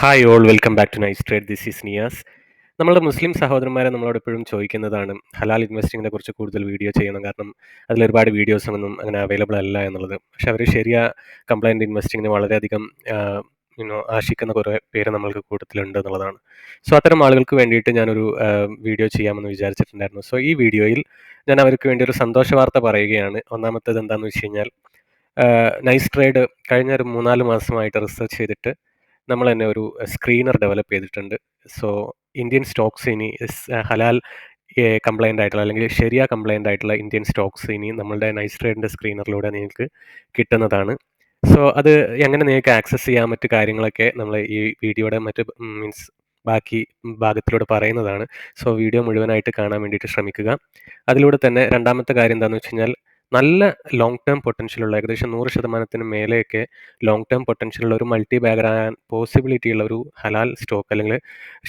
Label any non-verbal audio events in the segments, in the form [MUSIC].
Hi all welcome back to Nice Trade. This is Niyas നമ്മളുടെ മുസ്ലിം സഹോദരന്മാരെ നമ്മളോട് എപ്പോഴും ചോദിക്കുന്നതാണ് ഹലാൽ ഇൻവെസ്റ്റിങ്ങിനെ കുറിച്ച് കൂടുതൽ വീഡിയോ ചെയ്യണം കാരണം അതിൽ ഒരുപാട് വീഡിയോസ് ഒന്നും അങ്ങനെ അവൈലബിൾ അല്ല എന്നുള്ളത്. പക്ഷെ അവർ ശരിയ കംപ്ലൈന്റ് ഇൻവെസ്റ്റിങ്ങിന് വളരെയധികം യുനോ ആശിക്കുന്ന കുറേ പേര് നമ്മൾക്ക് കൂട്ടത്തിലുണ്ട് എന്നുള്ളതാണ്. സോ അത്തരം ആളുകൾക്ക് വേണ്ടിയിട്ട് ഞാനൊരു വീഡിയോ ചെയ്യാമെന്ന് വിചാരിച്ചിട്ടുണ്ടായിരുന്നു. സോ ഈ വീഡിയോയിൽ ഞാൻ അവർക്ക് വേണ്ടി ഒരു സന്തോഷ വാർത്ത പറയുകയാണ്. ഒന്നാമത്തേത് എന്താണെന്ന് വെച്ച് കഴിഞ്ഞാൽ നൈസ് ട്രേഡ് കഴിഞ്ഞ ഒരു മൂന്നാൽ മാസമായിട്ട് റിസർച്ച് ചെയ്തിട്ട് നമ്മൾ തന്നെ ഒരു സ്ക്രീനർ ഡെവലപ്പ് ചെയ്തിട്ടുണ്ട്. സോ ഇന്ത്യൻ സ്റ്റോക്സ് ഇനി ഹലാൽ കംപ്ലൈന്റ് ആയിട്ടുള്ള അല്ലെങ്കിൽ ശരിയ കംപ്ലൈന്റ് ആയിട്ടുള്ള ഇന്ത്യൻ സ്റ്റോക്സ് ഇനി നമ്മളുടെ നൈസ് ട്രേഡിന്റെ സ്ക്രീനറിലൂടെ നിങ്ങൾക്ക് കിട്ടുന്നതാണ്. സോ അത് എങ്ങനെ നിങ്ങൾക്ക് ആക്സസ് ചെയ്യാൻ മറ്റു കാര്യങ്ങളൊക്കെ നമ്മൾ ഈ വീഡിയോയുടെ മറ്റ് മീൻസ് ബാക്കി ഭാഗത്തിലൂടെ പറയുന്നതാണ്. സോ വീഡിയോ മുഴുവനായിട്ട് കാണാൻ വേണ്ടിയിട്ട് ശ്രമിക്കുക. അതിലൂടെ തന്നെ രണ്ടാമത്തെ കാര്യം എന്താണെന്ന് വെച്ച് കഴിഞ്ഞാൽ നല്ല ലോങ് ടേം പൊട്ടൻഷ്യൽ ഉള്ള ഏകദേശം നൂറ് ശതമാനത്തിന് മേലെയൊക്കെ ലോങ് ടേം പൊട്ടൻഷ്യലുള്ള ഒരു മൾട്ടി ബാഗർ പോസിബിലിറ്റി ഉള്ള ഒരു ഹലാൽ സ്റ്റോക്ക് അല്ലെങ്കിൽ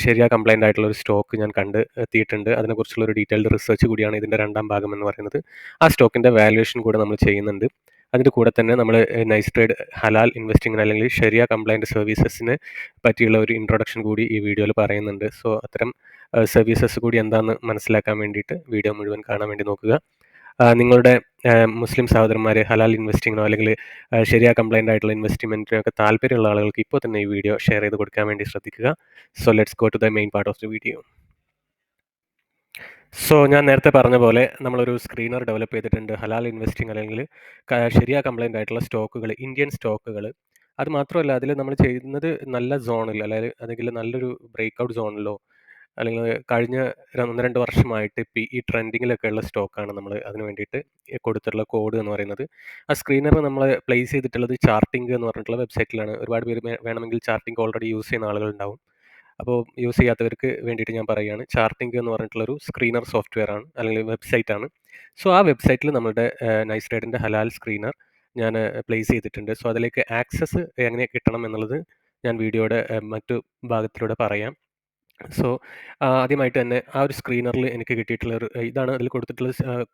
ശരിയാ കംപ്ലൈന്റ് ആയിട്ടുള്ള ഒരു സ്റ്റോക്ക് ഞാൻ കണ്ട് എത്തിയിട്ടുണ്ട് അതിനെക്കുറിച്ചുള്ള ഒരു ഡീറ്റെയിൽഡ് റിസർച്ച് കൂടിയാണ് ഇതിന്റെ രണ്ടാം ഭാഗം എന്ന് പറയുന്നത്. ആ സ്റ്റോക്കിന്റെ വാല്യുവേഷൻ കൂടെ നമ്മൾ ചെയ്യുന്നുണ്ട്. അതിന്റെ കൂടെ തന്നെ നമ്മൾ നൈസ് ട്രേഡ് ഹലാൽ ഇൻവെസ്റ്റിങ്ങിന് അല്ലെങ്കിൽ ശരിയ കംപ്ലൈന്റ് സർവീസസിന് പറ്റിയുള്ള ഒരു ഇൻട്രൊഡക്ഷൻ കൂടി ഈ വീഡിയോയിൽ പറയുന്നുണ്ട്. സോ അത്തരം സർവീസസ് കൂടി എന്താണെന്ന് മനസ്സിലാക്കാൻ വേണ്ടിയിട്ട് വീഡിയോ മുഴുവൻ കാണാൻ വേണ്ടി നോക്കുക. നിങ്ങളുടെ മുസ്ലിം സഹോദരന്മാർ ഹലാൽ ഇൻവെസ്റ്റിങ്ങിനോ അല്ലെങ്കിൽ ശരിയാ കംപ്ലൈന്റ് ആയിട്ടുള്ള ഇൻവെസ്റ്റ്മെന്റിനോ ഒക്കെ താല്പര്യമുള്ള ആളുകൾക്ക് ഇപ്പോൾ തന്നെ ഈ വീഡിയോ ഷെയർ ചെയ്ത് കൊടുക്കാൻ വേണ്ടി ശ്രദ്ധിക്കുക. So let's go to the main part of the video so ഞാൻ നേരത്തെ പറഞ്ഞ പോലെ നമ്മളൊരു സ്ക്രീനർ ഡെവലപ്പ് ചെയ്തിട്ടുണ്ട്. ഹലാൽ ഇൻവെസ്റ്റിംഗ് അല്ലെങ്കിൽ ശരിയാ കംപ്ലൈന്റ് ആയിട്ടുള്ള സ്റ്റോക്കുകൾ ഇന്ത്യൻ സ്റ്റോക്കുകൾ അത് മാത്രമല്ല അതിൽ നമ്മൾ ചെയ്യുന്നത് നല്ല സോണിൽ അല്ലെങ്കിൽ അല്ലെങ്കിൽ നല്ലൊരു ബ്രേക്ക് ഔട്ട് സോണിലോ അല്ലെങ്കിൽ കഴിഞ്ഞ ഒന്ന് രണ്ട് വർഷമായിട്ട് ഇപ്പം ഈ ട്രെൻഡിങ്ങിലൊക്കെ ഉള്ള സ്റ്റോക്കാണ് നമ്മൾ അതിന് വേണ്ടിയിട്ട് കൊടുത്തിട്ടുള്ള കോഡ് എന്ന് പറയുന്നത്. ആ സ്ക്രീനർ നമ്മൾ പ്ലേസ് ചെയ്തിട്ടുള്ളത് ചാർട്ടിംഗ് എന്ന് പറഞ്ഞിട്ടുള്ള വെബ്സൈറ്റിലാണ്. ഒരുപാട് പേര് വേണമെങ്കിൽ ചാർട്ടിംഗ് ഓൾറെഡി യൂസ് ചെയ്യുന്ന ആളുകൾ ഉണ്ടാവും അപ്പോൾ യൂസ് ചെയ്യാത്തവർക്ക് വേണ്ടിയിട്ട് ഞാൻ പറയുകയാണ്. ചാർട്ടിംഗ് എന്ന് പറഞ്ഞിട്ടുള്ളൊരു സ്ക്രീനർ സോഫ്റ്റ്വെയർ ആണ് അല്ലെങ്കിൽ വെബ്സൈറ്റ് ആണ് സോ ആ വെബ്സൈറ്റിൽ നമ്മുടെ നൈസ് റൈഡിന്റെ ഹലാൽ സ്ക്രീനർ ഞാൻ പ്ലേസ് ചെയ്തിട്ടുണ്ട്. സോ അതിലേക്ക് ആക്സസ് എങ്ങനെ കിട്ടണം എന്നുള്ളത് ഞാൻ വീഡിയോയുടെ മറ്റു ഭാഗത്തിലൂടെ പറയാം. സോ ആദ്യമായിട്ട് തന്നെ ആ ഒരു സ്ക്രീനറിൽ എനിക്ക് കിട്ടിയിട്ടുള്ള ഒരു ഇതാണ് അതിൽ കൊടുത്തിട്ടുള്ള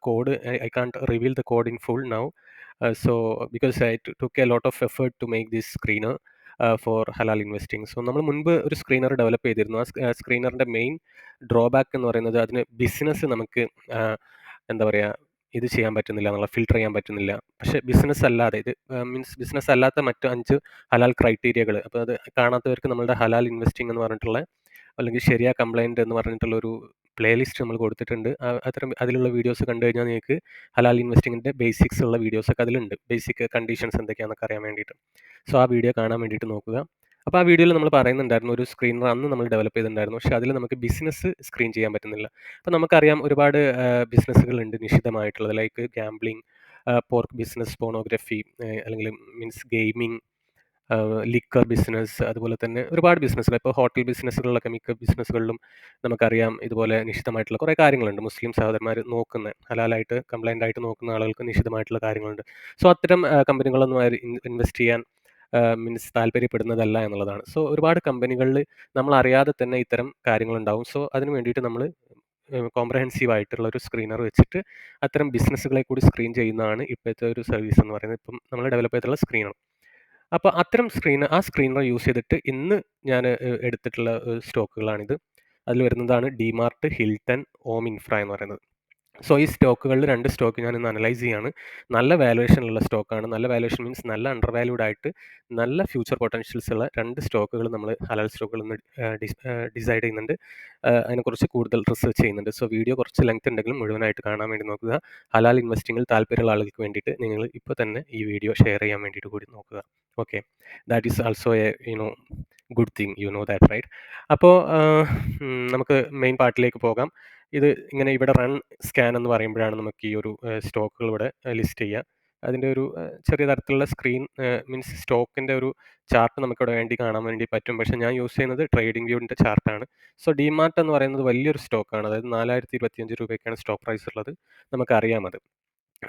code I can reveal the code in full now so because I took a lot of effort to make this screener for halal investing so നമ്മൾ മുൻപ് ഒരു സ്ക്രീനർ ഡെവലപ്പ് ചെയ്തിരുന്നു. ആ സ്ക്രീനറിന്റെ മെയിൻ ഡ്രോബാക്ക് എന്ന് പറയുന്നത് അതിന് ബിസിനസ് നമുക്ക് എന്താ പറയുക ഇത് ചെയ്യാൻ പറ്റുന്നില്ല എന്നുള്ള ഫിൽട്ടർ ചെയ്യാൻ പറ്റുന്നില്ല. പക്ഷേ ബിസിനസ് അല്ലാതെ ഇത് മീൻസ് ബിസിനസ് അല്ലാത്ത മറ്റു അഞ്ച് ഹലാൽ ക്രൈറ്റീരിയകൾ അപ്പോൾ അത് കാണാത്തവർക്ക് നമ്മളുടെ ഹലാൽ ഇൻവെസ്റ്റിംഗ് എന്ന് പറഞ്ഞിട്ടുള്ള അല്ലെങ്കിൽ ശരിയാ കംപ്ലൈന്റ് എന്ന് പറഞ്ഞിട്ടുള്ളൊരു പ്ലേലിസ്റ്റ് നമ്മൾ കൊടുത്തിട്ടുണ്ട്. അത്തരം അതിലുള്ള വീഡിയോസ് കണ്ടു കഴിഞ്ഞാൽ നിങ്ങൾക്ക് ഹലാൽ ഇൻവെസ്റ്റിങ്ങിന്റെ ബേസിക്സ് ഉള്ള വീഡിയോസൊക്കെ അതിലുണ്ട്. ബേസിക് കണ്ടീഷൻസ് എന്തൊക്കെയാണെന്നൊക്കെ അറിയാൻ വേണ്ടിയിട്ട്. സോ ആ വീഡിയോ കാണാൻ വേണ്ടിയിട്ട് നോക്കുക. അപ്പോൾ ആ വീഡിയോയിൽ നമ്മൾ പറയുന്നുണ്ടായിരുന്നു ഒരു സ്ക്രീൻ അന്ന് നമ്മൾ ഡെവലപ്പ് ചെയ്തിട്ടുണ്ടായിരുന്നു. പക്ഷേ അതിൽ നമുക്ക് ബിസിനസ് സ്ക്രീൻ ചെയ്യാൻ പറ്റുന്നില്ല. അപ്പോൾ നമുക്കറിയാം ഒരുപാട് ബിസിനസ്സുകളുണ്ട് നിശ്ചിതമായിട്ടുള്ളത് like gambling pork business pornography അല്ലെങ്കിൽ മീൻസ് ഗെയിമിംഗ് ലിക്കർ ബിസിനസ് അതുപോലെ തന്നെ ഒരുപാട് ബിസിനസ്സുകൾ ഇപ്പോൾ ഹോട്ടൽ ബിസിനസ്സുകളിലൊക്കെ മിക്ക ബിസിനസ്സുകളിലും നമുക്കറിയാം ഇതുപോലെ നിശ്ചിതമായിട്ടുള്ള കുറേ കാര്യങ്ങളുണ്ട്. മുസ്ലിം സഹോദരന്മാർ നോക്കുന്ന ഹലാലായിട്ട് കംപ്ലൈന്റ് ആയിട്ട് നോക്കുന്ന ആളുകൾക്ക് നിശ്ചിതമായിട്ടുള്ള കാര്യങ്ങളുണ്ട്. സോ അത്തരം കമ്പനികളൊന്നും ഇൻവെസ്റ്റ് ചെയ്യാൻ മീൻസ് താല്പര്യപ്പെടുന്നതല്ല എന്നുള്ളതാണ്. സോ ഒരുപാട് കമ്പനികളിൽ നമ്മൾ അറിയാതെ തന്നെ ഇത്തരം കാര്യങ്ങളുണ്ടാവും. സോ അതിന് വേണ്ടിയിട്ട് നമ്മൾ കോംപ്രഹെൻസീവ് ആയിട്ടുള്ള ഒരു സ്ക്രീനർ വെച്ചിട്ട് അത്തരം ബിസിനസ്സുകളെ കൂടി സ്ക്രീൻ ചെയ്യുന്നതാണ് ഇപ്പോഴത്തെ ഒരു സർവീസ് എന്ന് പറയുന്നത്. ഇപ്പം നമ്മൾ ഡെവലപ്പ് ചെയ്തിട്ടുള്ള സ്ക്രീനർ അപ്പോൾ അത്തരം സ്ക്രീന ആ സ്ക്രീനർ യൂസ് ചെയ്തിട്ട് ഇന്ന് ഞാൻ എടുത്തിട്ടുള്ള സ്റ്റോക്കുകളാണിത്. അതിൽ വരുന്നതാണ് ഡിമാർട്ട് ഹിൽട്ടൺ ഓം ഇൻഫ്ര എന്ന് പറയുന്നത്. സോ ഈ സ്റ്റോക്കുകളിൽ രണ്ട് സ്റ്റോക്ക് ഞാൻ ഇന്ന് അനലൈസ് ചെയ്യാണ്. നല്ല വാലുവേഷനുള്ള സ്റ്റോക്കാണ്. നല്ല വാലുവേഷൻ മീൻസ് നല്ല അണ്ടർ വാല്യൂഡ് ആയിട്ട് നല്ല ഫ്യൂച്ചർ പൊട്ടൻഷ്യൽസ് ഉള്ള രണ്ട് സ്റ്റോക്കുകൾ നമ്മൾ ഹലാൽ സ്റ്റോക്കുകൾ ഇന്ന് ഡിസൈഡ് ചെയ്യുന്നുണ്ട്. അതിനെക്കുറിച്ച് കൂടുതൽ റിസർച്ച് ചെയ്യുന്നുണ്ട്. സോ വീഡിയോ കുറച്ച് ലെങ്ത് ഉണ്ടെങ്കിലും മുഴുവനായിട്ട് കാണാൻ വേണ്ടി നോക്കുക. ഹലാൽ ഇൻവെസ്റ്റിംഗിൽ താല്പര്യമുള്ള ആളുകൾക്ക് വേണ്ടിയിട്ട് നിങ്ങൾ ഇപ്പോൾ തന്നെ ഈ വീഡിയോ ഷെയർ ചെയ്യാൻ വേണ്ടിയിട്ട് കൂടി നോക്കുക. Okay that is also a you know good thing you know that right അപ്പോൾ നമുക്ക് മെയിൻ പാർട്ടിലേക്ക് പോകാം. ഇത് ഇങ്ങനെ ഇവിടെ റൺ സ്കാൻ എന്ന് പറയുമ്പോഴാണ് നമുക്ക് ഈ ഒരു സ്റ്റോക്കുകൾ ഇവിടെ ലിസ്റ്റ് ചെയ്യുക. അതിന്റെ ഒരു ചെറിയ തരത്തിലുള്ള സ്ക്രീൻ മീൻസ് സ്റ്റോക്കിന്റെ ഒരു ചാർട്ട് നമുക്കിവിടെ വേണ്ടി കാണാൻ വേണ്ടി പറ്റും. പക്ഷേ ഞാൻ യൂസ് ചെയ്യുന്നത് ട്രേഡിംഗ് വ്യൂവിന്റെ ചാർട്ടാണ്. സോ ഡിമാർട്ട് എന്ന് പറയുന്നത് വലിയൊരു സ്റ്റോക്കാണ്. അതായത് നാലായിരത്തി ഇരുപത്തിയഞ്ച് രൂപയ്ക്കാണ് സ്റ്റോക്ക് പ്രൈസ് ഉള്ളത് നമുക്കറിയാം അത്.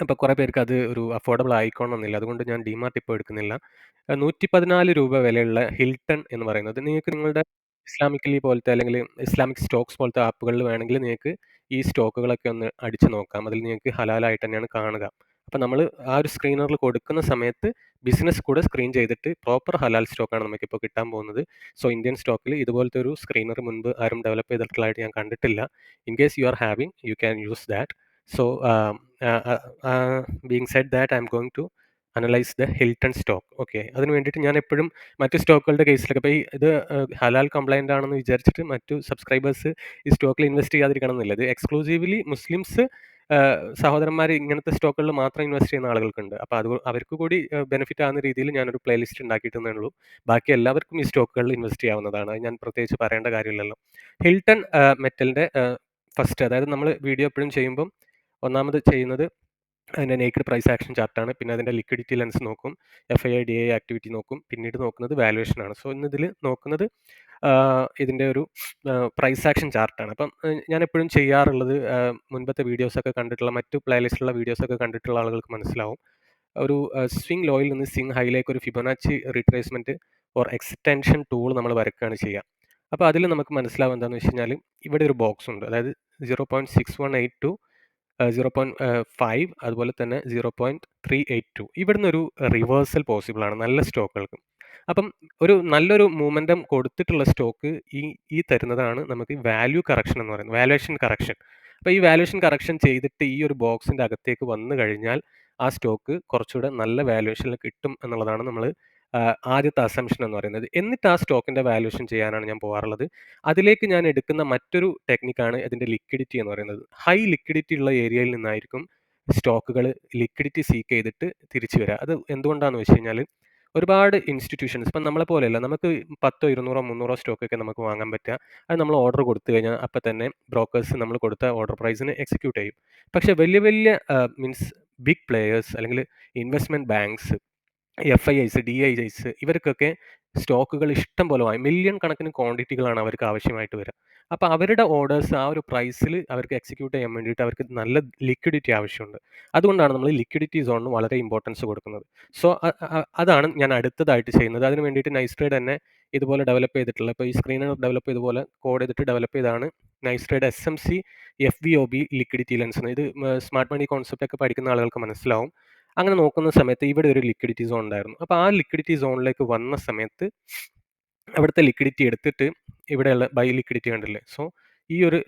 അപ്പോൾ കുറേ പേർക്ക് അത് ഒരു അഫോർഡബിൾ ആയിക്കോണമെന്നില്ല അതുകൊണ്ട് ഞാൻ ഡിമാർട്ട് ഇപ്പോൾ എടുക്കുന്നില്ല. നൂറ്റി പതിനാല് രൂപ വിലയുള്ള ഹിൽട്ടൺ എന്ന് പറയുന്നത്. നിങ്ങൾക്ക് നിങ്ങളുടെ ഇസ്ലാമിക്കലി പോലത്തെ അല്ലെങ്കിൽ ഇസ്ലാമിക് സ്റ്റോക്സ് പോലത്തെ ആപ്പുകളിൽ വേണമെങ്കിൽ നിങ്ങൾക്ക് ഈ സ്റ്റോക്കുകളൊക്കെ ഒന്ന് അടിച്ചു നോക്കാം. അതിൽ നിങ്ങൾക്ക് ഹലാലായിട്ട് തന്നെയാണ് കാണുക. അപ്പോൾ നമ്മൾ ആ ഒരു സ്ക്രീനറിൽ കൊടുക്കുന്ന സമയത്ത് ബിസിനസ് കൂടെ സ്ക്രീൻ ചെയ്തിട്ട് പ്രോപ്പർ ഹലാൽ സ്റ്റോക്കാണ് നമുക്കിപ്പോൾ കിട്ടാൻ പോകുന്നത്. സോ ഇന്ത്യൻ സ്റ്റോക്കിൽ ഇതുപോലത്തെ ഒരു സ്ക്രീനർ മുൻപ് ആരും ഡെവലപ്പ് ചെയ്തിട്ടുള്ളതായിട്ട് ഞാൻ കണ്ടിട്ടില്ല. In case you are having you can use that. So being said that I'm going to analyse the Hilton stock. Okay. അതിന് വേണ്ടിയിട്ട് ഞാൻ എപ്പോഴും മറ്റ് സ്റ്റോക്കുകളുടെ കേസിലൊക്കെ ഇപ്പോൾ ഈ ഇത് ഹലാൽ കംപ്ലൈന്റ് ആണെന്ന് വിചാരിച്ചിട്ട് മറ്റു സബ്സ്ക്രൈബേഴ്സ് ഈ സ്റ്റോക്കിൽ ഇൻവെസ്റ്റ് ചെയ്യാതിരിക്കണം എന്നില്ല. ഇത് എക്സ്ക്ലൂസീവ്ലി മുസ്ലിംസ് സഹോദരന്മാർ ഇങ്ങനത്തെ സ്റ്റോക്കുകളിൽ മാത്രം ഇൻവെസ്റ്റ് ചെയ്യുന്ന ആളുകൾക്കുണ്ട്. അപ്പോൾ അത് അവർക്ക് കൂടി ബെനിഫിറ്റ് ആവുന്ന രീതിയിൽ ഞാനൊരു പ്ലേലിസ്റ്റ് ഉണ്ടാക്കിയിട്ടേ ഉള്ളൂ. ബാക്കി എല്ലാവർക്കും ഈ സ്റ്റോക്കുകളിൽ ഇൻവെസ്റ്റ് ചെയ്യാവുന്നതാണ്. ഞാൻ പ്രത്യേകിച്ച് പറയേണ്ട കാര്യമില്ലല്ലോ. ഹിൽട്ടൺ മെറ്റലിന്റെ ഫസ്റ്റ് അതായത് നമ്മൾ വീഡിയോ എപ്പോഴും ചെയ്യുമ്പം ഒന്നാമത് ചെയ്യുന്നത് അതിന്റെ നേക്കഡ് പ്രൈസ് ആക്ഷൻ ചാർട്ടാണ് പിന്നെ അതിന്റെ ലിക്വിഡിറ്റി ലെൻസ് നോക്കും. F I D I activity നോക്കും. പിന്നീട് നോക്കുന്നത് വാലുവേഷൻ ആണ്. സോ ഇന്ന് ഇതിൽ നോക്കുന്നത് ഇതിന്റെ ഒരു പ്രൈസ് ആക്ഷൻ ചാർട്ടാണ് അപ്പം ഞാൻ എപ്പോഴും ചെയ്യാറുള്ളത് മുൻപത്തെ വീഡിയോസൊക്കെ കണ്ടിട്ടുള്ള മറ്റു പ്ലേലിസ്റ്റിലുള്ള വീഡിയോസൊക്കെ കണ്ടിട്ടുള്ള ആളുകൾക്ക് മനസ്സിലാവും. ഒരു സ്വിംഗ് ലോയിൽ നിന്ന് സ്വിംഗ് ഹൈയിലേക്ക് ഒരു Fibonacci retracement or extension tool നമ്മൾ വരക്കുകയാണ് ചെയ്യുക. അപ്പോൾ അതിൽ നമുക്ക് മനസ്സിലാവും എന്താണെന്ന് വെച്ച് കഴിഞ്ഞാൽ ഇവിടെ ഒരു ബോക്സ് ഉണ്ട്. അതായത് zero point six one eight to zero point five അതുപോലെ തന്നെ zero point three eight two ഇവിടുന്ന് ഒരു റിവേഴ്സൽ പോസിബിൾ ആണ് നല്ല സ്റ്റോക്കുകൾക്ക് അപ്പം ഒരു നല്ലൊരു മൂമെന്റം കൊടുത്തിട്ടുള്ള സ്റ്റോക്ക് ഈ ഈ തരുന്നതാണ് നമുക്ക് വാല്യൂ കറക്ഷൻ എന്ന് പറയുന്നത്. വാലുവേഷൻ കറക്ഷൻ അപ്പോൾ ഈ വാലുവേഷൻ കറക്ഷൻ ചെയ്തിട്ട് ഈ ഒരു ബോക്സിന്റെ അകത്തേക്ക് വന്നു കഴിഞ്ഞാൽ ആ സ്റ്റോക്ക് കുറച്ചുകൂടെ നല്ല വാലുവേഷനിൽ കിട്ടും എന്നുള്ളതാണ് നമ്മൾ ആദ്യത്തെ അസംഷൻ എന്ന് പറയുന്നത്. എന്നിട്ട് ആ സ്റ്റോക്കിന്റെ വാല്യൂഷൻ ചെയ്യാനാണ് ഞാൻ പോകാറുള്ളത് അതിലേക്ക് ഞാൻ എടുക്കുന്ന മറ്റൊരു ടെക്നിക്കാണ് ഇതിന്റെ ലിക്വിഡിറ്റി എന്ന് പറയുന്നത്. ഹൈ ലിക്വിഡിറ്റി ഉള്ള ഏരിയയിൽ നിന്നായിരിക്കും സ്റ്റോക്കുകൾ ലിക്വിഡിറ്റി സീക്ക് ചെയ്തിട്ട് തിരിച്ചു വരിക അത് എന്തുകൊണ്ടാണെന്ന് വെച്ച് കഴിഞ്ഞാൽ ഒരുപാട് ഇൻസ്റ്റിറ്റ്യൂഷൻസ് ഇപ്പം നമ്മളെ പോലെയല്ല. നമുക്ക് പത്തോ ഇരുന്നൂറോ മുന്നൂറോ സ്റ്റോക്കൊക്കെ നമുക്ക് വാങ്ങാൻ പറ്റുക അത് നമ്മൾ ഓർഡർ കൊടുത്തു കഴിഞ്ഞാൽ അപ്പം തന്നെ ബ്രോക്കേഴ്സ് നമ്മൾ കൊടുത്ത ഓർഡർ പ്രൈസിന് എക്സിക്യൂട്ട് ചെയ്യും. പക്ഷേ വലിയ വലിയ മീൻസ് ബിഗ് പ്ലെയേഴ്സ് അല്ലെങ്കിൽ investment banks F I Is D I Is ഇവർക്കൊക്കെ സ്റ്റോക്കുകൾ ഇഷ്ടം പോലെ വാങ്ങി മില്യൺ കണക്കിന് ക്വാണ്ടിറ്റികളാണ് അവർക്ക് ആവശ്യമായിട്ട് വരിക അപ്പോൾ അവരുടെ ഓർഡേഴ്സ് ആ ഒരു പ്രൈസിൽ അവർക്ക് എക്സിക്യൂട്ട് ചെയ്യാൻ വേണ്ടിയിട്ട് അവർക്ക് നല്ല ലിക്വിഡിറ്റി ആവശ്യമുണ്ട്. അതുകൊണ്ടാണ് നമ്മൾ ലിക്വിഡിറ്റി സോണിന് വളരെ ഇമ്പോർട്ടൻസ് കൊടുക്കുന്നത്. സോ അതാണ് ഞാൻ അടുത്തതായിട്ട് ചെയ്യുന്നത്. അതിന് വേണ്ടിയിട്ട് നൈസ് ട്രേഡ് തന്നെ ഇതുപോലെ ഡെവലപ്പ് ചെയ്തിട്ടുള്ള ഇപ്പോൾ ഈ സ്ക്രീനർ ഡെവലപ്പ് ചെയ്തുപോലെ കോഡ് ചെയ്തിട്ട് ഡെവലപ്പ് ചെയ്താണ് Nice Trade S M C F V O B liquidity lens ഇത് സ്മാർട്ട് മണി കോൺസെപ്റ്റ് ഒക്കെ പഠിക്കുന്ന ആളുകൾക്ക് മനസ്സിലാവും. അങ്ങനെ നോക്കുന്ന സമയത്ത് ഇവിടെ ഒരു ലിക്വിഡിറ്റി സോൺ ഉണ്ടായിരുന്നു. അപ്പോൾ ആ ലിക്വിഡിറ്റി സോണിലേക്ക് വന്ന സമയത്ത് അവിടുത്തെ ലിക്വിഡിറ്റി എടുത്തിട്ട് ഇവിടെയുള്ള ബൈ ലിക്വിഡിറ്റി കണ്ടില്ലേ? സോ ഈ ഒരു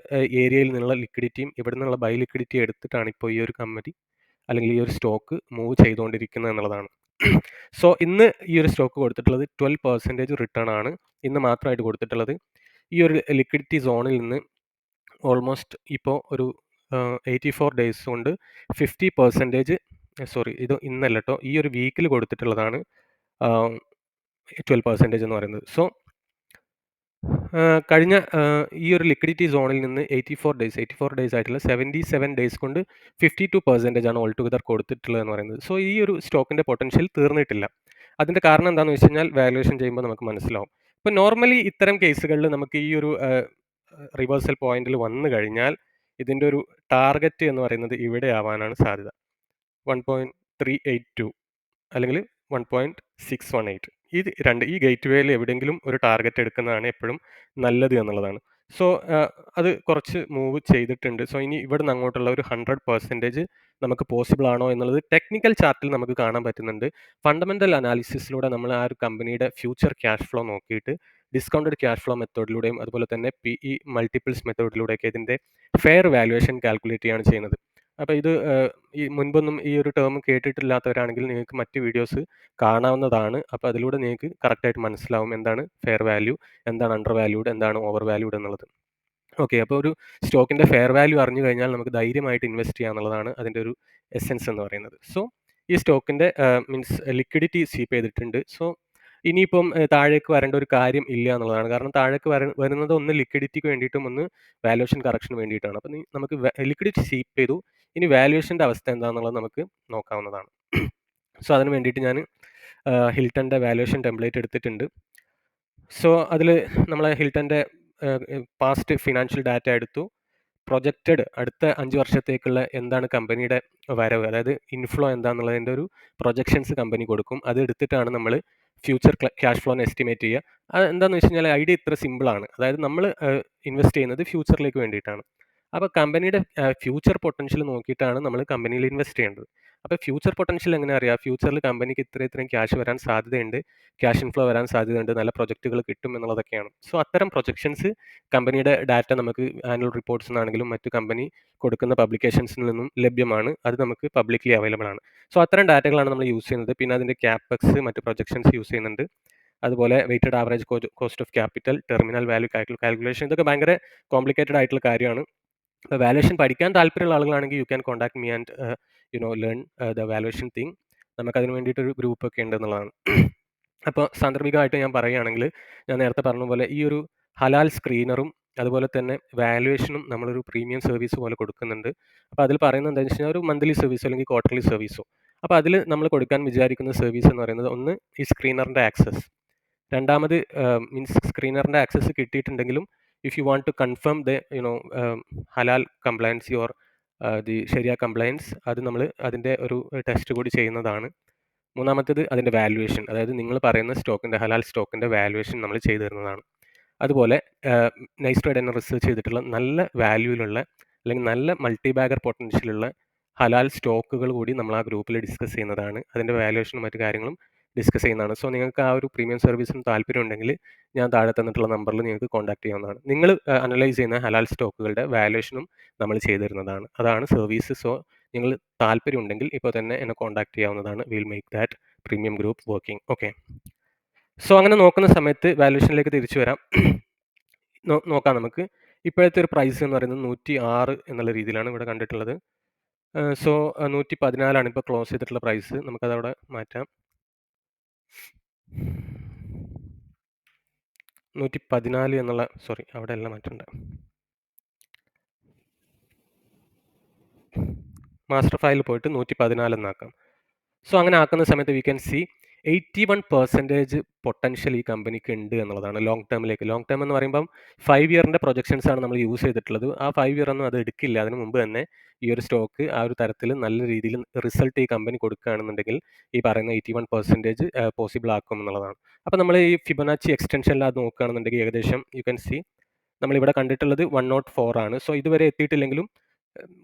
ഏരിയയിൽ നിന്നുള്ള ലിക്വിഡിറ്റിയും ഇവിടെ നിന്നുള്ള ബൈ ലിക്വിഡിറ്റി എടുത്തിട്ടാണ് ഇപ്പോൾ ഈ ഒരു കമ്പനി അല്ലെങ്കിൽ ഈ ഒരു സ്റ്റോക്ക് മൂവ് ചെയ്തുകൊണ്ടിരിക്കുന്നത് എന്നുള്ളതാണ്. സോ ഇന്ന് ഈ ഒരു സ്റ്റോക്ക് കൊടുത്തിട്ടുള്ളത് ട്വൽവ് പെർസെന്റേജ് റിട്ടേൺ ആണ്. ഇന്ന് മാത്രമായിട്ട് കൊടുത്തിട്ടുള്ളത്. ഈ ഒരു ലിക്വിഡിറ്റി സോണിൽ നിന്ന് ഓൾമോസ്റ്റ് ഇപ്പോൾ ഒരു എയ്റ്റി ഫോർ ഡേയ്സ് കൊണ്ട് ഫിഫ്റ്റി പെർസെന്റേജ് സോറി ഇത് ഇന്നല്ല കേട്ടോ ഈ ഒരു വീക്കിൽ കൊടുത്തിട്ടുള്ളതാണ് ട്വൽവ് പെർസെന്റേജ് എന്ന് പറയുന്നത്. സോ കഴിഞ്ഞ ഈ ഒരു ലിക്വിഡിറ്റി സോണിൽ നിന്ന് eighty four days eighty four days ആയിട്ടുള്ള സെവന്റി സെവൻ ഡേയ്സ് കൊണ്ട് ഫിഫ്റ്റി ടു പെർസെന്റേജ് ആണ് ഓൾ ടുഗദർ കൊടുത്തിട്ടുള്ളത് എന്ന് പറയുന്നത്. സോ ഈ ഒരു സ്റ്റോക്കിന്റെ പൊട്ടൻഷ്യൽ തീർന്നിട്ടില്ല. അതിന്റെ കാരണം എന്താണെന്ന് വെച്ച് കഴിഞ്ഞാൽ വാല്യുവേഷൻ ചെയ്യുമ്പോൾ നമുക്ക് മനസ്സിലാവും. ഇപ്പോൾ നോർമലി ഇത്തരം കേസുകളിൽ നമുക്ക് ഈ ഒരു റിവേഴ്സൽ പോയിന്റിൽ വന്നു കഴിഞ്ഞാൽ ഇതിന്റെ ഒരു ടാർഗറ്റ് എന്ന് പറയുന്നത് ഇവിടെ ആവാനാണ് സാധ്യത. One point three eight two അല്ലെങ്കിൽ one point six one eight ഈ രണ്ട് ഈ ഗേറ്റ് വേയിൽ എവിടെയെങ്കിലും ഒരു ടാർഗറ്റ് എടുക്കുന്നതാണ് എപ്പോഴും നല്ലത് എന്നുള്ളതാണ്. സോ അത് കുറച്ച് മൂവ് ചെയ്തിട്ടുണ്ട്. സോ ഇനി ഇവിടെ നിന്ന് അങ്ങോട്ടുള്ള ഒരു ഹൺഡ്രഡ് പെർസെന്റേജ് നമുക്ക് പോസിബിൾ ആണോ എന്നുള്ളത് ടെക്നിക്കൽ ചാർട്ടിൽ നമുക്ക് കാണാൻ പറ്റുന്നുണ്ട്. ഫണ്ടമെന്റൽ അനാലിസിസിലൂടെ നമ്മൾ ആ ഒരു കമ്പനിയുടെ ഫ്യൂച്ചർ ക്യാഷ് ഫ്ലോ നോക്കിയിട്ട് ഡിസ്കൗണ്ടഡ് ക്യാഷ് ഫ്ലോ മെത്തേഡിലൂടെയും അതുപോലെ തന്നെ പി ഇ മൾട്ടിപ്പിൾസ് മെത്തേഡിലൂടെയൊക്കെ ഇതിന്റെ ഫെയർ വാല്യുവേഷൻ കാൽക്കുലേറ്റ് ചെയ്യാണ് ചെയ്യുന്നത്. അപ്പോൾ ഇത് ഈ മുൻപൊന്നും ഈ ഒരു ടേം കേട്ടിട്ടില്ലാത്തവരാണെങ്കിൽ നിങ്ങൾക്ക് മറ്റ് വീഡിയോസ് കാണാവുന്നതാണ്. അപ്പോൾ അതിലൂടെ നിങ്ങൾക്ക് കറക്റ്റായിട്ട് മനസ്സിലാവും എന്താണ് ഫെയർ വാല്യൂ എന്താണ് അണ്ടർ വാല്യൂഡ് എന്താണ് ഓവർ വാല്യൂഡ് എന്നുള്ളത്. ഓക്കെ അപ്പോൾ ഒരു സ്റ്റോക്കിന്റെ ഫെയർ വാല്യൂ അറിഞ്ഞു കഴിഞ്ഞാൽ നമുക്ക് ധൈര്യമായിട്ട് ഇൻവെസ്റ്റ് ചെയ്യുക എന്നുള്ളതാണ് അതിന്റെ ഒരു എസെൻസ് എന്ന് പറയുന്നത്. സോ ഈ സ്റ്റോക്കിന്റെ മീൻസ് ലിക്വിഡിറ്റി സീപ്പ് ചെയ്തിട്ടുണ്ട്. സോ ഇനിയിപ്പം താഴേക്ക് വരേണ്ട ഒരു കാര്യം ഇല്ല എന്നുള്ളതാണ്. കാരണം താഴേക്ക് വര വരുന്നത് ഒന്ന് ലിക്വിഡിറ്റിക്ക് വേണ്ടിയിട്ടും ഒന്ന് വാലുവേഷൻ കറക്ഷന് വേണ്ടിയിട്ടാണ്. അപ്പം നമുക്ക് ലിക്വിഡിറ്റി സീപ്പ് ചെയ്തു. ഇനി വാലുവേഷന്റെ അവസ്ഥ എന്താണെന്നുള്ളത് നമുക്ക് നോക്കാവുന്നതാണ്. സോ അതിന് വേണ്ടിയിട്ട് ഞാൻ ഹിൽട്ടന്റെ വാലുവേഷൻ ടെംപ്ലേറ്റ് എടുത്തിട്ടുണ്ട്. സോ അതിൽ നമ്മൾ ഹിൽട്ടന്റെ പാസ്റ്റ് ഫിനാൻഷ്യൽ ഡാറ്റ എടുത്തു. പ്രൊജക്റ്റഡ് അടുത്ത അഞ്ച് വർഷത്തേക്കുള്ള എന്താണ് കമ്പനിയുടെ വരവ്? അതായത് ഇൻഫ്ലോ എന്താണെന്നുള്ളതിന്റെ ഒരു പ്രൊജക്ഷൻസ് കമ്പനി കൊടുക്കും. അത് എടുത്തിട്ടാണ് നമ്മൾ ഫ്യൂച്ചർ ക്യാഷ് ഫ്ലോനെ എസ്റ്റിമേറ്റ് ചെയ്യുക. അത് എന്താണെന്ന് വെച്ച് കഴിഞ്ഞാൽ ഐഡിയ ഇത്ര സിമ്പിളാണ് അതായത് നമ്മൾ ഇൻവെസ്റ്റ് ചെയ്യുന്നത് ഫ്യൂച്ചറിലേക്ക് വേണ്ടിയിട്ടാണ്. അപ്പോൾ കമ്പനിയുടെ ഫ്യൂച്ചർ പൊട്ടൻഷ്യൽ നോക്കിയിട്ടാണ് നമ്മൾ കമ്പനിയിൽ ഇൻവെസ്റ്റ് ചെയ്യേണ്ടത്. അപ്പോൾ ഫ്യൂച്ചർ പൊട്ടൻഷ്യൽ എങ്ങനെ അറിയാം? ഫ്യൂച്ചറിൽ കമ്പനിക്ക് ഇത്ര ഇത്രയും ക്യാഷ് വരാൻ സാധ്യതയുണ്ട്. ക്യാഷ് ഇൻഫ്ലോ വരാൻ സാധ്യതയുണ്ട്. നല്ല പ്രൊജക്റ്റുകൾ കിട്ടും എന്നുള്ളതൊക്കെയാണ്. സോ അത്തരം പ്രൊജക്ഷൻസ് കമ്പനിയുടെ ഡാറ്റ നമുക്ക് ആനുവൽ റിപ്പോർട്ട്സ് നിന്നാണെങ്കിലും മറ്റു കമ്പനി കൊടുക്കുന്ന പബ്ലിക്കേഷൻസിൽ നിന്നും ലഭ്യമാണ്. അത് നമുക്ക് പബ്ലിക്ലി അവൈലബിൾ ആണ്. സോ അത്തരം ഡാറ്റകളാണ് നമ്മൾ യൂസ് ചെയ്യുന്നത്. പിന്നെ അതിന്റെ ക്യാപെക്സ് മറ്റു പ്രൊജക്ഷൻസ് യൂസ് ചെയ്യുന്നുണ്ട്. അതുപോലെ weighted average cost of capital terminal value calculation ഇതൊക്കെ ഭയങ്കര കോംപ്ലിക്കേറ്റഡ് ആയിട്ടുള്ള കാര്യമാണ്. വാലുവേഷൻ പഠിക്കാൻ താല്പര്യമുള്ള ആളുകളാണെങ്കിൽ you can contact me and you know learn the valuation thing നമുക്കതിന് വേണ്ടിയിട്ടൊരു ഗ്രൂപ്പ് ഒക്കെ ഉണ്ട് എന്നുള്ളതാണ് അപ്പോൾ സാന്ദർഭികമായിട്ട് ഞാൻ പറയുകയാണെങ്കിൽ ഞാൻ നേരത്തെ പറഞ്ഞ പോലെ ഈ ഒരു ഹലാൽ സ്ക്രീനറും അതുപോലെ തന്നെ വാലുവേഷനും നമ്മളൊരു പ്രീമിയം സർവീസ് പോലെ കൊടുക്കുന്നുണ്ട്. അപ്പോൾ അതിൽ പറയുന്നത് എന്താണെന്ന് വെച്ച് കഴിഞ്ഞാൽ ഒരു മന്ത്ലി സർവീസോ അല്ലെങ്കിൽ ക്വാർട്ടർലി സർവീസോ അപ്പോൾ അതിൽ നമ്മൾ കൊടുക്കാൻ വിചാരിക്കുന്ന സർവീസ് എന്ന് പറയുന്നത് ഒന്ന് ഈ സ്ക്രീനറിന്റെ ആക്സസ് രണ്ടാമത് മീൻസ് സ്ക്രീനറിന്റെ access കിട്ടിയിട്ടുണ്ടെങ്കിലും if you want to confirm the you know Halaal compliancy your the ശരിയ കംപ്ലയൻസ് അത് നമ്മൾ അതിന്റെ ഒരു ടെസ്റ്റ് കൂടി ചെയ്യുന്നതാണ്. മൂന്നാമത്തേത് അതിന്റെ വാല്യുവേഷൻ അതായത് നിങ്ങൾ പറയുന്ന സ്റ്റോക്കിന്റെ ഹലാൽ സ്റ്റോക്കിന്റെ വാല്യുവേഷൻ നമ്മൾ ചെയ്തു തരുന്നതാണ്. അതുപോലെ നൈസ് ട്രേഡ് തന്നെ റിസർച്ച് ചെയ്തിട്ടുള്ള നല്ല വാല്യൂലുള്ള അല്ലെങ്കിൽ നല്ല മൾട്ടി ബാഗർ പൊട്ടൻഷ്യലുള്ള ഹലാൽ സ്റ്റോക്കുകൾ കൂടി നമ്മൾ ആ ഗ്രൂപ്പിൽ ഡിസ്കസ് ചെയ്യുന്നതാണ്. അതിന്റെ വാല്യുവേഷനും മറ്റു കാര്യങ്ങളും ഡിസ്കസ് ചെയ്യുന്നതാണ്. സോ നിങ്ങൾക്ക് ആ ഒരു പ്രീമിയം സർവീസിന് താല്പര്യം ഉണ്ടെങ്കിൽ ഞാൻ താഴെ തന്നിട്ടുള്ള നമ്പറിൽ നിങ്ങൾക്ക് കോൺടാക്ട് ചെയ്യാവുന്നതാണ്. നിങ്ങൾ അനലൈസ് ചെയ്യുന്ന ഹലാൽ സ്റ്റോക്കുകളുടെ വാല്യുവേഷനും നമ്മൾ ചെയ്തിരുന്നതാണ്. അതാണ് സർവീസ്. സോ നിങ്ങൾ താല്പര്യം ഉണ്ടെങ്കിൽ ഇപ്പോൾ തന്നെ എന്നെ കോൺടാക്ട് ചെയ്യാവുന്നതാണ്. Will make that premium group working. Okay. So അങ്ങനെ നോക്കുന്ന സമയത്ത് വാല്യുവേഷനിലേക്ക് തിരിച്ചു വരാം. നോക്കാം നമുക്ക്. ഇപ്പോഴത്തെ ഒരു പ്രൈസ് എന്ന് പറയുന്നത് നൂറ്റി ആറ് എന്നുള്ള രീതിയിലാണ് ഇവിടെ കണ്ടിട്ടുള്ളത്. സോ നൂറ്റി പതിനാലാണ് ഇപ്പോൾ ക്ലോസ് ചെയ്തിട്ടുള്ള പ്രൈസ്. നമുക്കതവിടെ മാറ്റാം. നൂറ്റി പതിനാല് എന്നുള്ള സോറി അവിടെ എല്ലാം മാറ്റുണ്ട് മാസ്റ്റർ ഫയലിൽ പോയിട്ട് നൂറ്റി പതിനാല് എന്നാക്കാം. സോ അങ്ങനെ ആക്കുന്ന സമയത്ത് we can see eighty one percentage potential ഈ കമ്പനിക്ക് ഉണ്ട് എന്നുള്ളതാണ് ലോങ് ടേമിലേക്ക് ലോങ് ടേം എന്ന് പറയുമ്പം ഫൈവ് ഇയറിന്റെ പ്രൊജക്ഷൻസ് ആണ് നമ്മൾ യൂസ് ചെയ്തിട്ടുള്ളത്. ആ ഫൈവ് ഇയർ ഒന്നും അത് എടുക്കില്ല. അതിന് മുമ്പ് തന്നെ ഈ ഒരു സ്റ്റോക്ക് ആ ഒരു തരത്തിൽ നല്ല രീതിയിൽ റിസൾട്ട് ഈ കമ്പനി കൊടുക്കുകയാണെന്നുണ്ടെങ്കിൽ ഈ പറയുന്ന എയ്റ്റി വൺ പെർസെന്റേജ് പോസിബിൾ ആക്കും എന്നുള്ളതാണ്. അപ്പോൾ നമ്മൾ ഈ ഫിബനാച്ചി എക്സ്റ്റൻഷനിൽ അത് നോക്കുകയാണെന്നുണ്ടെങ്കിൽ ഏകദേശം യു ക്യാൻ സി നമ്മളിവിടെ കണ്ടിട്ടുള്ളത് വൺ നോട്ട് ഫോർ ആണ്. സോ ഇതുവരെ എത്തിയിട്ടില്ലെങ്കിലും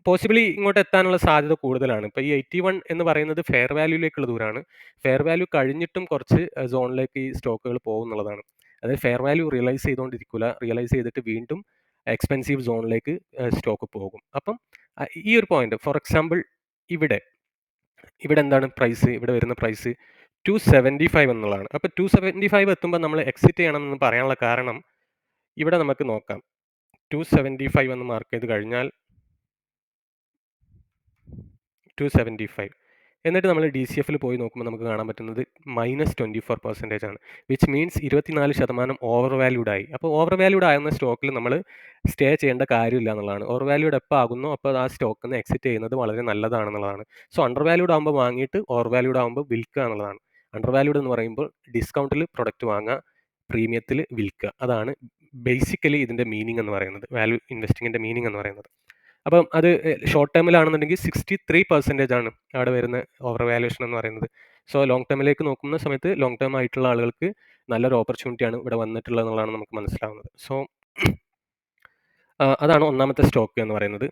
പോസിബിളി ഇങ്ങോട്ട് എത്താനുള്ള സാധ്യത കൂടുതലാണ്. ഇപ്പോൾ ഈ എയ്റ്റി വൺ എന്ന് പറയുന്നത് ഫെയർ വാല്യൂലേക്കുള്ള ദൂരമാണ് ഫെയർ വാല്യൂ കഴിഞ്ഞിട്ടും കുറച്ച് സോണിലേക്ക് ഈ സ്റ്റോക്കുകൾ പോകും എന്നുള്ളതാണ്. അതായത് ഫെയർ വാല്യൂ റിയലൈസ് ചെയ്തുകൊണ്ടിരിക്കില്ല റിയലൈസ് ചെയ്തിട്ട് വീണ്ടും എക്സ്പെൻസീവ് സോണിലേക്ക് സ്റ്റോക്ക് പോകും. അപ്പം ഈ ഒരു പോയിന്റ് ഫോർ എക്സാമ്പിൾ ഇവിടെ ഇവിടെ എന്താണ് പ്രൈസ് ഇവിടെ വരുന്ന പ്രൈസ് ടു സെവന്റി ഫൈവ് എന്നുള്ളതാണ്. അപ്പോൾ ടു സെവന്റി ഫൈവ് എത്തുമ്പോൾ നമ്മൾ എക്സിറ്റ് ചെയ്യണമെന്ന് പറയാനുള്ള കാരണം ഇവിടെ നമുക്ക് നോക്കാം. ടു സെവന്റി ഫൈവ് എന്ന് മാർക്ക് ചെയ്ത് കഴിഞ്ഞാൽ ടു സെവന്റി ഫൈവ് എന്നിട്ട് നമ്മൾ ഡി സി എഫിൽ പോയി നോക്കുമ്പോൾ നമുക്ക് കാണാൻ പറ്റുന്നത് മൈനസ് ട്വന്റി ഫോർ പെർസെന്റേജ് ആണ്. വിച്ച് മീൻസ് ഇരുപത്തിനാല് ശതമാനം ഓവർ വാല്യൂഡ് ആയി. അപ്പോൾ ഓവർ വാല്യൂഡ് ആകുന്ന സ്റ്റോക്കിൽ നമ്മൾ സ്റ്റേ ചെയ്യേണ്ട കാര്യമില്ല എന്നുള്ളതാണ്. ഓവർ വാല്യൂഡ് എപ്പോൾ ആകുന്നു അപ്പോൾ ആ സ്റ്റോക്കിൽ നിന്ന് എക്സിറ്റ് ചെയ്യുന്നത് വളരെ നല്ലതാണെന്നുള്ളതാണ്. സോ അണ്ടർ വാല്യൂഡ് ആകുമ്പോൾ വാങ്ങിയിട്ട് ഓവർ വാല്യൂഡ് ആകുമ്പോൾ വിൽക്കുക എന്നുള്ളതാണ്. അണ്ടർ വാല്യൂഡ് എന്ന് പറയുമ്പോൾ ഡിസ്കൗണ്ടിൽ പ്രൊഡക്റ്റ് വാങ്ങുക പ്രീമിയത്തിൽ വിൽക്കുക. അതാണ് ബേസിക്കലി ഇതിന്റെ മീനിങ് എന്ന് പറയുന്നത്. വാല്യൂ ഇൻവെസ്റ്റിങ്ങിന്റെ മീനിങ് എന്ന് പറയുന്നത്. അപ്പം അത് ഷോർട്ട് ടേമിലാണെന്നുണ്ടെങ്കിൽ സിക്സ്റ്റി ത്രീ പെർസെന്റേജ് ആണ് അവിടെ വരുന്ന ഓവർ വാല്യുവേഷൻ എന്ന് പറയുന്നത്. സോ ലോങ് ടേമിലേക്ക് നോക്കുന്ന സമയത്ത് ലോങ് ടേം ആയിട്ടുള്ള ആളുകൾക്ക് നല്ലൊരു ഓപ്പർച്യൂണിറ്റിയാണ് ഇവിടെ വന്നിട്ടുള്ളത് എന്നുള്ളതാണ് നമുക്ക് മനസ്സിലാവുന്നത്. സോ അതാണ് ഒന്നാമത്തെ സ്റ്റോക്ക് എന്ന് പറയുന്നത്.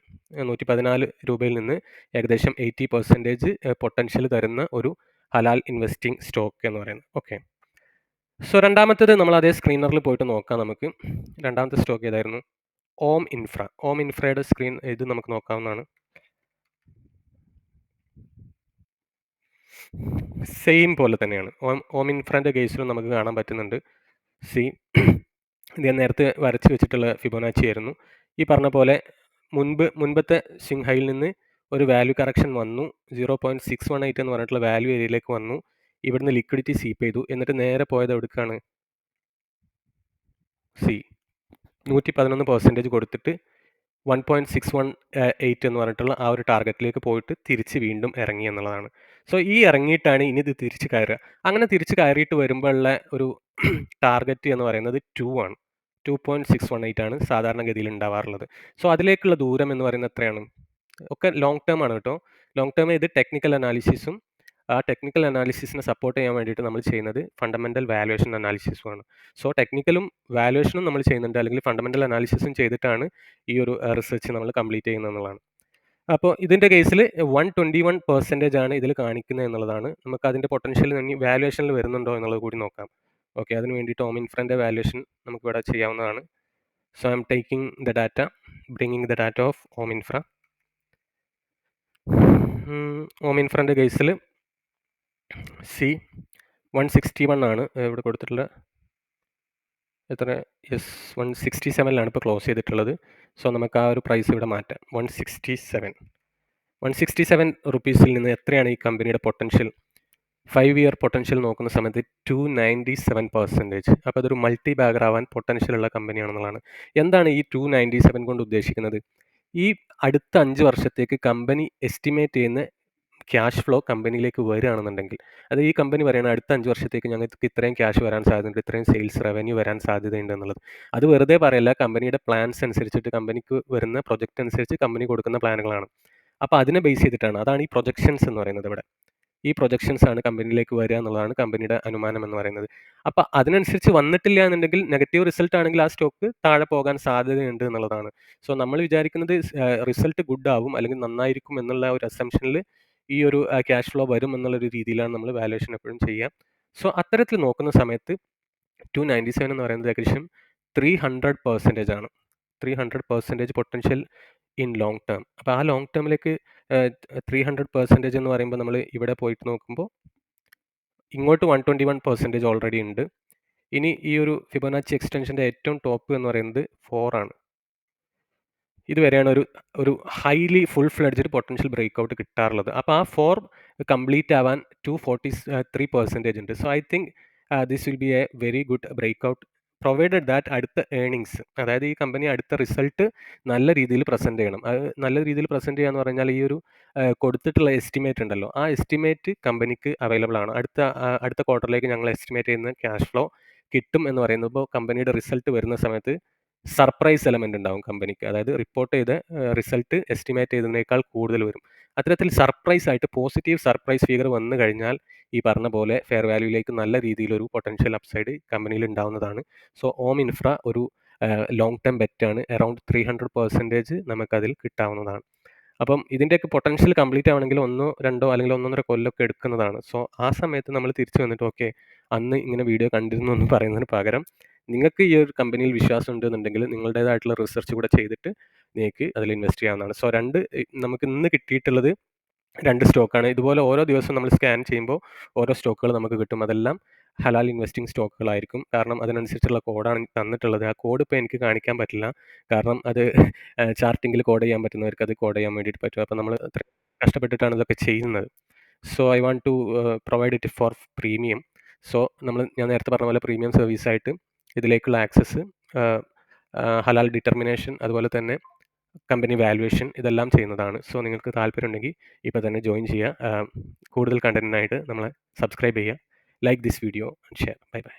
നൂറ്റി പതിനാല് രൂപയിൽ നിന്ന് ഏകദേശം എയ്റ്റി പെർസെന്റേജ് പൊട്ടൻഷ്യൽ തരുന്ന ഒരു ഹലാൽ ഇൻവെസ്റ്റിംഗ് സ്റ്റോക്ക് എന്ന് പറയുന്നത്. ഓക്കെ സോ രണ്ടാമത്തേത് നമ്മൾ അതേ സ്ക്രീനറിൽ പോയിട്ട് നോക്കാം നമുക്ക്. രണ്ടാമത്തെ സ്റ്റോക്ക് ഏതായിരുന്നു? ഓം ഇൻഫ്ര ഓം ഇൻഫ്രയുടെ സ്ക്രീൻ ഇത് നമുക്ക് നോക്കാവുന്നതാണ്. സെയിം പോലെ തന്നെയാണ്. ഓം ഓം ഇൻഫ്രന്റെ കേസിലും നമുക്ക് കാണാൻ പറ്റുന്നുണ്ട്. സി ഇത് ഞാൻ നേരത്തെ വരച്ച് വെച്ചിട്ടുള്ള ഫിബോനാച്ചി ആയിരുന്നു. ഈ പറഞ്ഞ പോലെ മുൻപ് മുൻപത്തെ സിംഹയിൽ നിന്ന് ഒരു വാല്യൂ കറക്ഷൻ വന്നു. Zero point six one eight എന്ന് പറഞ്ഞിട്ടുള്ള വാല്യൂ ഏരിയയിലേക്ക് വന്നു. ഇവിടുന്ന് ലിക്വിഡിറ്റി സീപ്പ് ചെയ്തു. എന്നിട്ട് നേരെ പോയത് എവിടേക്കാണ്? സി നൂറ്റി പതിനൊന്ന് പെർസെന്റേജ് കൊടുത്തിട്ട് one point six one eight എന്ന് പറഞ്ഞിട്ടുള്ള ആ ഒരു ടാർഗറ്റിലേക്ക് പോയിട്ട് തിരിച്ച് വീണ്ടും ഇറങ്ങി എന്നുള്ളതാണ്. സോ ഈ ഇറങ്ങിയിട്ടാണ് ഇനി ഇത് തിരിച്ച് കയറുക. അങ്ങനെ തിരിച്ച് കയറിയിട്ട് വരുമ്പോഴുള്ള ഒരു [CLEARS THROAT] ടാർഗറ്റ് എന്ന് പറയുന്നത് ടു ആണ്. Two point six one eight ആണ് സാധാരണഗതിയിൽ ഉണ്ടാവാറുള്ളത്. സോ അതിലേക്കുള്ള ദൂരം എന്ന് പറയുന്നത് എത്രയാണ്? ഒക്കെ ലോങ് ടേം ആണ് കേട്ടോ. ലോങ് ടേം ഇത് ടെക്നിക്കൽ അനാലിസിസും ആ ടെക്നിക്കൽ അനാലിസിസിനെ സപ്പോർട്ട് ചെയ്യാൻ വേണ്ടിയിട്ട് നമ്മൾ ചെയ്യുന്നത് ഫണ്ടമെന്റൽ വാലുവേഷൻ അനാലിസിസുമാണ് സോ ടെക്നിക്കലും വാലുവേഷനും നമ്മൾ ചെയ്യുന്നുണ്ട്. അല്ലെങ്കിൽ ഫണ്ടമെന്റൽ അനാലിസിസും ചെയ്തിട്ടാണ് ഈ ഒരു റിസർച്ച് നമ്മൾ കംപ്ലീറ്റ് ചെയ്യുന്നത് എന്നുള്ളതാണ്. അപ്പോൾ ഇതിന്റെ കേസിൽ വൺ ട്വന്റി വൺ പെർസെന്റേജ് ആണ് ഇതിൽ കാണിക്കുന്നത് എന്നുള്ളതാണ്. നമുക്ക് അതിന്റെ പൊട്ടൻഷ്യൽ ഇനി വാലുവേഷനിൽ വരുന്നുണ്ടോ എന്നുള്ളത് കൂടി നോക്കാം. ഓക്കെ അതിന് വേണ്ടി ടോം ഇൻഫ്രന്റെ വാലുവേഷൻ നമുക്ക് ഇവിടെ ചെയ്യാവുന്നതാണ്. So I'm taking the data bringing the data of Om Infra Om ഇൻഫ്രന്റെ കേസിൽ സി വൺ സിക്സ്റ്റി വൺ ആണ് ഇവിടെ കൊടുത്തിട്ടുള്ള. എത്ര? എസ് വൺ സിക്സ്റ്റി സെവനിലാണ് ഇപ്പോൾ ക്ലോസ് ചെയ്തിട്ടുള്ളത്. സോ നമുക്ക് ആ ഒരു പ്രൈസ് ഇവിടെ മാറ്റാം. One sixty seven one sixty seven റുപ്പീസിൽ നിന്ന് എത്രയാണ് ഈ കമ്പനിയുടെ പൊട്ടൻഷ്യൽ ഫൈവ് ഇയർ പൊട്ടൻഷ്യൽ നോക്കുന്ന സമയത്ത് ടു നയന്റി സെവൻ പെർസെന്റേജ് അപ്പോൾ അതൊരു മൾട്ടി ബാഗർ ആവാൻ പൊട്ടൻഷ്യൽ ഉള്ള കമ്പനിയാണെന്നുള്ളതാണ് എന്താണ് ഈ ടു നയന്റി സെവൻ കൊണ്ട് ഉദ്ദേശിക്കുന്നത്? ഈ അടുത്ത അഞ്ച് വർഷത്തേക്ക് കമ്പനി എസ്റ്റിമേറ്റ് ചെയ്യുന്ന ക്യാഷ് ഫ്ലോ കമ്പനിയിലേക്ക് വരികയാണെന്നുണ്ടെങ്കിൽ അത് ഈ കമ്പനി പറയുന്നത് അടുത്ത അഞ്ച് വർഷത്തേക്ക് ഞങ്ങൾക്ക് ഇത്രയും ക്യാഷ് വരാൻ സാധ്യതയുണ്ട് ഇത്രയും സെയിൽസ് റവന്യൂ വരാൻ സാധ്യതയുണ്ട് എന്നുള്ളത്. അത് വെറുതെ പറയല്ല കമ്പനിയുടെ പ്ലാൻസ് അനുസരിച്ചിട്ട് കമ്പനിക്ക് വരുന്ന പ്രൊജക്റ്റ് അനുസരിച്ച് കമ്പനി കൊടുക്കുന്ന പ്ലാനുകളാണ് അപ്പോൾ അതിനെ ബേസ് ചെയ്തിട്ടാണ്. അതാണ് ഈ പ്രൊജക്ഷൻസ് എന്ന് പറയുന്നത് ഇവിടെ. ഈ പ്രൊജക്ഷൻസ് ആണ് കമ്പനിയിലേക്ക് വരിക എന്നുള്ളതാണ് കമ്പനിയുടെ അനുമാനം എന്ന് പറയുന്നത്. അപ്പോൾ അതിനനുസരിച്ച് വന്നിട്ടില്ല എന്നുണ്ടെങ്കിൽ നെഗറ്റീവ് റിസൾട്ട് ആണെങ്കിൽ ആ സ്റ്റോക്ക് താഴെ പോകാൻ സാധ്യതയുണ്ട് എന്നുള്ളതാണ്. സോ നമ്മൾ വിചാരിക്കുന്നത് റിസൾട്ട് ഗുഡ് ആവും അല്ലെങ്കിൽ നന്നായിരിക്കും എന്നുള്ള ഒരു അസംഷനിൽ ഈ ഒരു ക്യാഷ് ഫ്ലോ വരും എന്നുള്ളൊരു രീതിയിലാണ് നമ്മൾ വാലുവേഷൻ എപ്പോഴും ചെയ്യുക. സോ അത്തരത്തിൽ നോക്കുന്ന സമയത്ത് ടു നയന്റി സെവൻ എന്ന് പറയുന്നത് ഏകദേശം ത്രീ ഹൺഡ്രഡ് പെർസെന്റേജ് ആണ്. Three hundred percentage potential in long term അപ്പോൾ ആ ലോങ് ടേമിലേക്ക് ത്രീ ഹൺഡ്രഡ് പെർസെന്റേജ് എന്ന് പറയുമ്പോൾ നമ്മൾ ഇവിടെ പോയിട്ട് നോക്കുമ്പോൾ ഇങ്ങോട്ട് one twenty one percentage already ഉണ്ട്. ഇനി ഈ ഒരു ഫിബൊനാച്ചി എക്സ്റ്റൻഷന്റെ ഏറ്റവും ടോപ്പ് എന്ന് പറയുന്നത് ഫോർ ആണ്. ഇതുവരെയാണ് ഒരു ഒരു highly full fledged potential breakout കിട്ടാറുള്ളത്. അപ്പോൾ ആ ഫോർ കംപ്ലീറ്റ് ആവാൻ ടു ഫോർട്ടി ത്രീ പെർസെന്റേജ് ഉണ്ട്. So I think this will be a very good break out provided that അടുത്ത ഏണിങ്സ് അതായത് ഈ കമ്പനി അടുത്ത റിസൾട്ട് നല്ല രീതിയിൽ പ്രസന്റ് ചെയ്യണം. അത് നല്ല രീതിയിൽ പ്രസന്റ് ചെയ്യുക എന്ന് പറഞ്ഞാൽ ഈ ഒരു കൊടുത്തിട്ടുള്ള എസ്റ്റിമേറ്റ് ഉണ്ടല്ലോ. ആ എസ്റ്റിമേറ്റ് കമ്പനിക്ക് അവൈലബിൾ ആണ്. അടുത്ത അടുത്ത ക്വാർട്ടറിലേക്ക് ഞങ്ങൾ എസ്റ്റിമേറ്റ് ചെയ്യുന്ന ക്യാഷ് ഫ്ലോ കിട്ടും എന്ന് പറയുന്നത്. ഇപ്പോൾ കമ്പനിയുടെ റിസൾട്ട് വരുന്ന സമയത്ത് സർപ്രൈസ് എലമെന്റ് ഉണ്ടാവും കമ്പനിക്ക്. അതായത് റിപ്പോർട്ട് ചെയ്ത റിസൾട്ട് എസ്റ്റിമേറ്റ് ചെയ്തതിനേക്കാൾ കൂടുതൽ വരും. അത്തരത്തിൽ സർപ്രൈസ് ആയിട്ട് പോസിറ്റീവ് സർപ്രൈസ് ഫിഗർ വന്നു കഴിഞ്ഞാൽ ഈ പറഞ്ഞ പോലെ ഫെയർ വാല്യൂയിലേക്ക് നല്ല രീതിയിലൊരു പൊട്ടൻഷ്യൽ അപ്സൈഡ് കമ്പനിയിൽ ഉണ്ടാവുന്നതാണ്. സോ ഓം ഇൻഫ്ര ഒരു ലോങ് ടേം ബെറ്റാണ് അറൗണ്ട് ത്രീ ഹൺഡ്രഡ് പെർസെന്റേജ് നമുക്കതിൽ കിട്ടാവുന്നതാണ്. അപ്പം ഇതിന്റെയൊക്കെ പൊട്ടൻഷ്യൽ കംപ്ലീറ്റ് ആവണമെങ്കിൽ ഒന്നോ രണ്ടോ അല്ലെങ്കിൽ ഒന്നൊന്നര കൊല്ലമൊക്കെ എടുക്കുന്നതാണ്. സോ ആ സമയത്ത് നമ്മൾ തിരിച്ചു വന്നിട്ട് ഓക്കെ അന്ന് ഇങ്ങനെ വീഡിയോ കണ്ടിരുന്നു എന്ന് പറയുന്നതിന് പകരം നിങ്ങൾക്ക് ഈ ഒരു കമ്പനിയിൽ വിശ്വാസം ഉണ്ടെന്നുണ്ടെങ്കിൽ നിങ്ങളുടേതായിട്ടുള്ള റിസർച്ച് കൂടെ ചെയ്തിട്ട് നിങ്ങൾക്ക് അതിൽ ഇൻവെസ്റ്റ് ചെയ്യാവുന്നതാണ്. സോ രണ്ട് നമുക്ക് ഇന്ന് കിട്ടിയിട്ടുള്ളത് രണ്ട് സ്റ്റോക്കാണ് ഇതുപോലെ ഓരോ ദിവസവും നമ്മൾ സ്കാൻ ചെയ്യുമ്പോൾ ഓരോ സ്റ്റോക്കുകൾ നമുക്ക് കിട്ടും. അതെല്ലാം ഹലാൽ ഇൻവെസ്റ്റിംഗ് സ്റ്റോക്കുകളായിരിക്കും കാരണം അതിനനുസരിച്ചുള്ള കോഡാണ് തന്നിട്ടുള്ളത്. ആ കോഡ് ഇപ്പോൾ എനിക്ക് കാണിക്കാൻ പറ്റില്ല. കാരണം അത് ചാർട്ടിങ്ങിൽ കോഡ് ചെയ്യാൻ പറ്റുന്നവർക്ക് അത് കോഡ് ചെയ്യാൻ വേണ്ടിയിട്ട് പറ്റും. അപ്പോൾ നമ്മൾ അത്ര കഷ്ടപ്പെട്ടിട്ടാണ് ഇതൊക്കെ ചെയ്യുന്നത്. So I want to provide it for premium so നമ്മൾ ഞാൻ നേരത്തെ പറഞ്ഞ പോലെ പ്രീമിയം സർവീസായിട്ട് ഇതിലേക്കുള്ള ആക്സസ് ഹലാൽ ഡിറ്റർമിനേഷൻ അതുപോലെ തന്നെ കമ്പനി വാലുവേഷൻ ഇതെല്ലാം ചെയ്യുന്നതാണ്. സോ നിങ്ങൾക്ക് താല്പര്യമുണ്ടെങ്കിൽ ഇപ്പോൾ തന്നെ ജോയിൻ ചെയ്യുക. കൂടുതൽ കണ്ടന്റിനായിട്ട് നമ്മളെ സബ്സ്ക്രൈബ് ചെയ്യുക. Like this video and share. Bye bye.